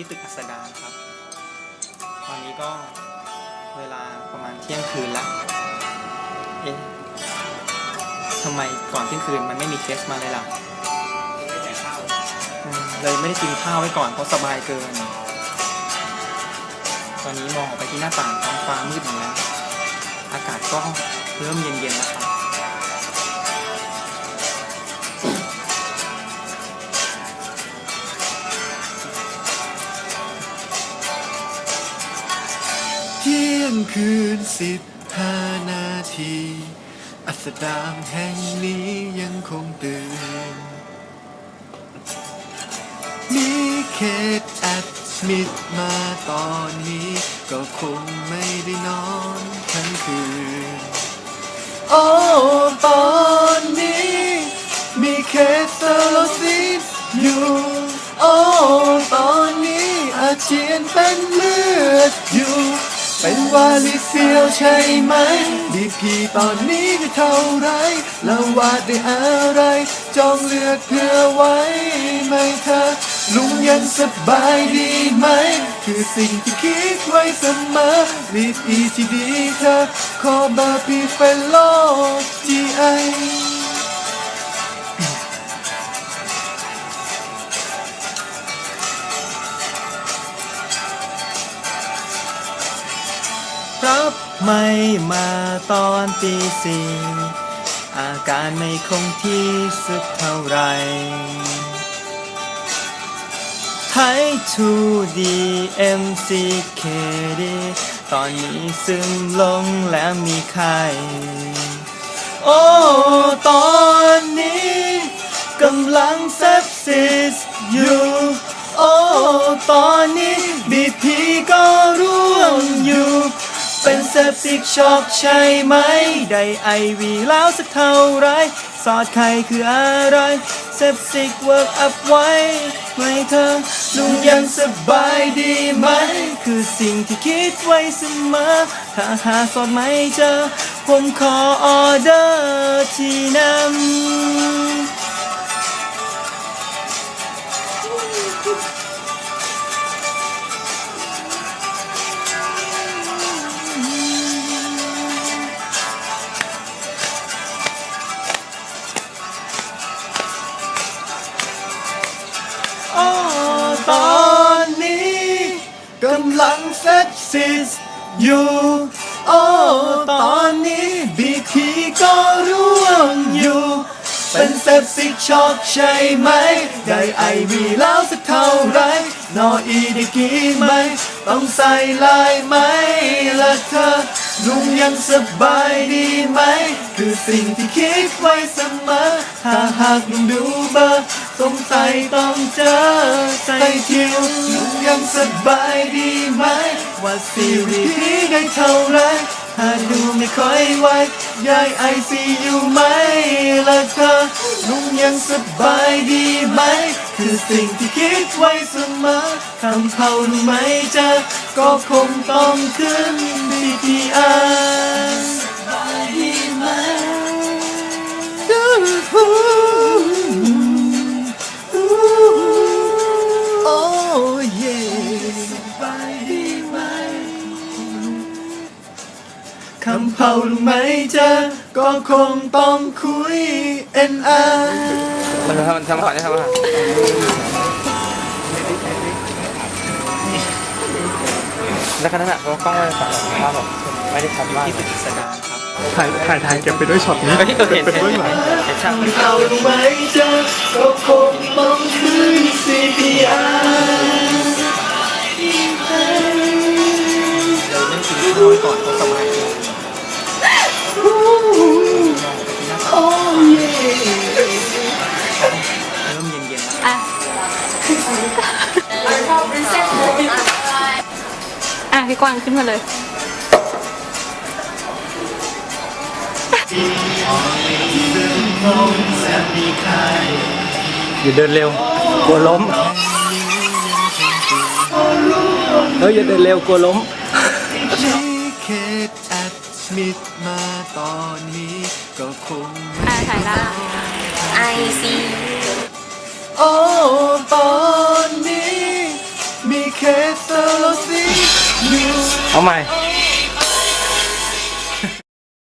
ที่ตึกอัสดางครับ ตอนนี้ก็เวลาประมาณเที่ยงคืนละ เอ๊ะทำไมก่อนเที่ยงคืนมันไม่มีเคสมาเลยล่ะเลยไม่ได้กินข้าวไว้ก่อนเพราะสบายเกิน ตอนนี้มองออกไปที่หน้าต่างท้องฟ้ามืดหมดแล้ว อากาศก็เริ่มเย็นๆแล้วครับ งคืนสิบห้านาที อัสดางแห่งนี้ยังคงตื่น มีเคสแอดมิดมาตอนนี้ ก็คงไม่ได้นอนทั้งคืน โอ้ตอนนี้ มีเคสเซอร์โลซิสอยู่ โอ้ตอนนี้อาเจียนเป็นเลือดอยู่ เป็นวาลิเซียวใช่ไหม ดีพีตอนนี้ได้เท่าไรแล้ววาดได้อะไร จองเลือดเพื่อไว้ไหมเธอ ลุงยังสบายดีไหม คือสิ่งที่คิดไว้เสมอรีบอีที่ดีเธอ ขอเบอร์พี่เฟลโลจีไอ รับไม่มาตอนตีสี่อาการไม่คงที่สักเท่าไร ไทยทูดีเอ็มซีเคดีตอนนี้ซึมลงแล้วมีไข้โอ้ ตอนนี้กำลังเซปซิสอยู่ โอ้ ตอนนี้บีพี เป็นเซปติกช็อกใช่ไหม ได้ไอวีแล้วสักเท่าไร สอดไข่คืออะไรเซปติกเวิร์กอัพไว้ไหมเธอลุงยังสบายดีไหม คือสิ่งที่คิดไว้เสมอ ถ้าหาสอดไม่เจอ ผมขอออเดอร์ที่นำำลังเซ็ตซิสอยู่โอ้ตอนนี้บีพีก็ร่วงอยู่ เป็นเซปติกช็อกใช่ไหม ได้ไอวีแล้วสักเท่าไรนออีได้กี่ไหม ต้องใส่ลายไหมละเธอลุงยังสบายดีไหม คือสิ่งที่คิดไว้เสมอ ถ้าหากลุงดูเบอร์ สงสัยต้องเจอใส่ทิวลุงยังสบายดีไหม ว่าซีรีส์นี้ได้เท่าไรถ้าดูไม่ค่อยไหวยายไอซีอยู่ไหมละเธอลุงยังสบายดีไหม คือสิ่งที่คิดไว้เสมอคำเผาลุงไม่จอก็คงต้องขึ้น CPR คำเผาลุงไม่เจอ ก็คงต้องคุย NR มันทำทำก่อนได้ทำก่อนแล้วก็นั่นแหละเขากล้องไว้ฝั่งภาพแบบไม่ได้ชัดมากที่ตึกอัสดางครับถ่ายถ่ายถ่ายเก็บไปด้วยช็อตนี้เฮ้ยเออเห็นเป็นเห็นเบื้องหลังเห็นฉากเอารู้ไหมเจอ ก็คงต้องขึ้น CPR พี่กวางขึ้นมาเลย อย่าเดินเร็ว กลัวล้มเฮ้ยอย่าเดินเร็วกลัวล้มมีเคสแอดมิดมาตอนนี้ก็คงอะถ่ายได้ไอซี เอาใหม่